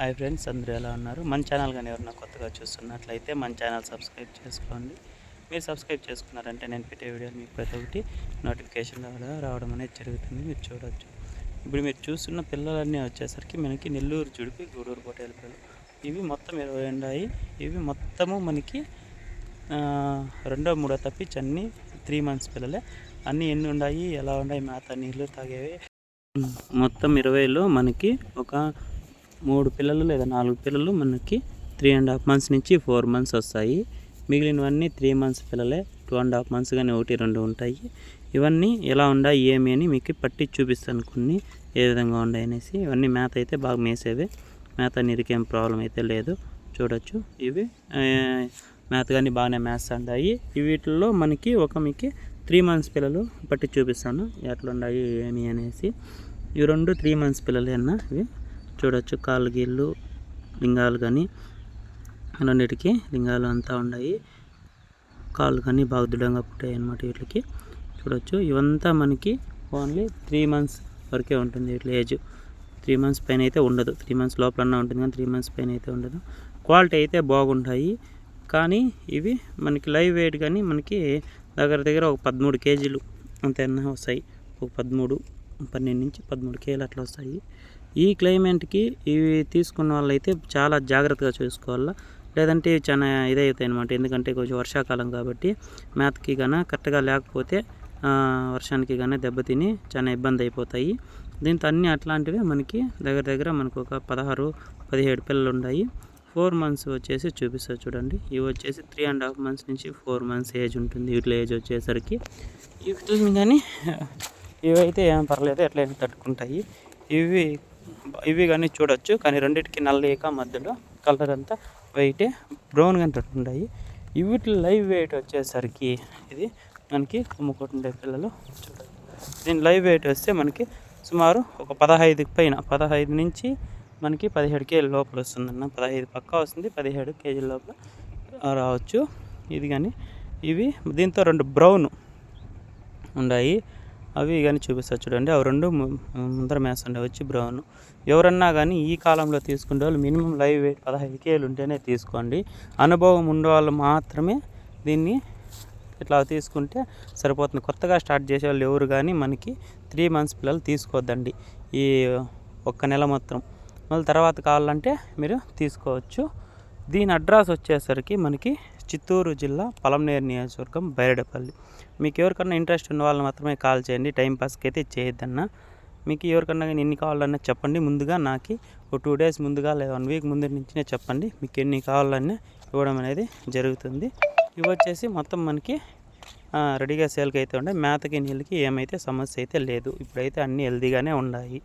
Hi friends అందరూ ఎలా ఉన్నారు? మన ఛానల్ కానీ ఎవరైనా కొత్తగా చూస్తున్నట్లయితే మన ఛానల్ సబ్స్క్రైబ్ చేసుకోండి. మీరు సబ్స్క్రైబ్ చేసుకున్నారంటే నేను పెట్టే వీడియోలు మీకు ప్రతి ఒక్కటి నోటిఫికేషన్ ద్వారా రావడం అనేది జరుగుతుంది. మీరు చూడవచ్చు ఇప్పుడు మీరు చూస్తున్న పిల్లలన్నీ వచ్చేసరికి మనకి నెల్లూరు జుడిపి గూడూరు కోటేల పిల్లలు. ఇవి మొత్తం ఇరవై ఉన్నాయి ఇవి మొత్తము మనకి రెండో మూడో తప్పించి అన్నీ త్రీ మంత్స్ పిల్లలే. అన్నీ ఎన్ని ఉన్నాయి ఎలా ఉన్నాయి మేత నీళ్ళు తాగేవి? మొత్తం ఇరవైలో మనకి ఒక మూడు పిల్లలు లేదా నాలుగు పిల్లలు మనకి త్రీ అండ్ హాఫ్ మంత్స్ నుంచి ఫోర్ మంత్స్ వస్తాయి. మిగిలినవన్నీ త్రీ మంత్స్ పిల్లలే టూ అండ్ హాఫ్ మంత్స్ కానీ ఒకటి రెండు ఉంటాయి. ఇవన్నీ ఎలా ఉన్నాయి ఏమి అని మీకు పట్టి చూపిస్తాను కొన్ని ఏ విధంగా ఉన్నాయి అనేసి. ఇవన్నీ మేత అయితే బాగా మేసేవే. మేత నీరుకేం ప్రాబ్లం అయితే లేదు. చూడొచ్చు. ఇవి మేత కానీ బాగానే మేస్తుంటాయి వీటిల్లో మనకి ఒక మీకు త్రీ మంత్స్ పిల్లలు పట్టి చూపిస్తాను. ఎట్లా ఉన్నాయి ఏమి అనేసి. ఇవి రెండు త్రీ మంత్స్ పిల్లలేనా ఇవి. చూడొచ్చు కాలు గీళ్ళు లింగాలు కానీ. రెండింటికి లింగాలు అంతా ఉన్నాయి. కాళ్ళు కానీ బాగా దృఢంగా పుట్టాయి అన్నమాట వీటికి. చూడొచ్చు. ఇవంతా మనకి ఓన్లీ త్రీ మంత్స్ వరకే ఉంటుంది వీటి ఏజ్ త్రీ మంత్స్ పైన అయితే ఉండదు. త్రీ మంత్స్ లోపలన్నా ఉంటుంది కానీ త్రీ మంత్స్ పైన అయితే ఉండదు. క్వాలిటీ అయితే బాగుంటాయి. కానీ ఇవి మనకి లైవ్ వెయిట్ కానీ మనకి దగ్గర దగ్గర ఒక పదమూడు కేజీలు అంతేనా వస్తాయి. ఒక పదమూడు పన్నెండు నుంచి పదమూడు కేజీలు అట్లా వస్తాయి. ఈ క్లైమేట్కి ఇవి తీసుకున్న వాళ్ళైతే చాలా జాగ్రత్తగా చూసుకోవాలా. లేదంటే ఇవి చాలా ఇదవుతాయి అనమాట ఎందుకంటే కొంచెం వర్షాకాలం కాబట్టి మేతకి గాన కరెక్ట్గా లేకపోతే వర్షానికి కానీ దెబ్బతిని చాలా ఇబ్బంది అయిపోతాయి. దీంతో అన్నీ అట్లాంటివి మనకి దగ్గర దగ్గర మనకు ఒక పదహారు పదిహేడు పిల్లలు ఉన్నాయి ఫోర్ మంత్స్ వచ్చేసి చూపిస్తారు చూడండి. ఇవి వచ్చేసి త్రీ అండ్ హాఫ్ మంత్స్ నుంచి ఫోర్ మంత్స్ ఏజ్ ఉంటుంది. వీటిలో ఏజ్ వచ్చేసరికి వీటిని కానీ ఇవైతే ఏం పర్లేదు. ఎట్లయినా తట్టుకుంటాయి. ఇవి ఇవి కానీ చూడొచ్చు కానీ రెండింటికి నల్లేక మధ్యలో కలర్ అంతా వైట్ బ్రౌన్ కానీ తట్టుకుంటాయి వీటి లైవ్ వెయిట్ వచ్చేసరికి ఇది మనకి కుమ్ముకుంటుండే పిల్లలు చూడండి దీని లైవ్ వెయిట్ వస్తే మనకి సుమారు ఒక పదహైదు పైన పదహైదు నుంచి మనకి పదిహేడు కేజీల లోపల వస్తుందన్న పదహైదు పక్కా వస్తుంది పదిహేడు కేజీల లోపల రావచ్చు. ఇది కానీ ఇవి దీంతో రెండు బ్రౌన్ ఉన్నాయి అవి కానీ చూపిస్తారు చూడండి. అవి రెండు ము- ముందర మేస్తుండే వచ్చి బ్రౌన్ ఎవరన్నా కానీ ఈ కాలంలో తీసుకునే వాళ్ళు మినిమం లైవ్ వెయిట్ పదహైదు కేలు ఉంటేనే తీసుకోండి. అనుభవం ఉండేవాళ్ళు మాత్రమే దీన్ని ఇట్లా తీసుకుంటే సరిపోతుంది. కొత్తగా స్టార్ట్ చేసే వాళ్ళు ఎవరు కానీ మనకి త్రీ మంత్స్ పిల్లలు తీసుకోవద్దండి. ఈ ఒక్క నెల మాత్రం. మళ్ళీ తర్వాత కావాలంటే మీరు తీసుకోవచ్చు. దీని అడ్రస్ వచ్చేసరికి మనకి చిత్తూరు జిల్లా పలంనేరు నియోజకవర్గం బైరడపల్లి మీకు ఎవరికన్నా ఇంట్రెస్ట్ ఉన్న వాళ్ళు మాత్రమే కాల్ చేయండి టైంపాస్కి అయితే చేయొద్దన్నా. మీకు ఎవరికన్నా కానీ ఎన్ని కావాలన్నా చెప్పండి ముందుగా నాకు ఒక టూ డేస్ ముందుగా లేదా వన్ వీక్ ముందు నుంచినే చెప్పండి. మీకు ఎన్ని కావాలన్నా ఇవ్వడం అనేది జరుగుతుంది. ఇవి వచ్చేసి మొత్తం మనకి రెడీగా సేల్కి అయితే ఉండే మేతకి నీళ్ళకి ఏమైతే సమస్య అయితే లేదు. ఇప్పుడైతే అన్నీ హెల్దీగానే ఉన్నాయి.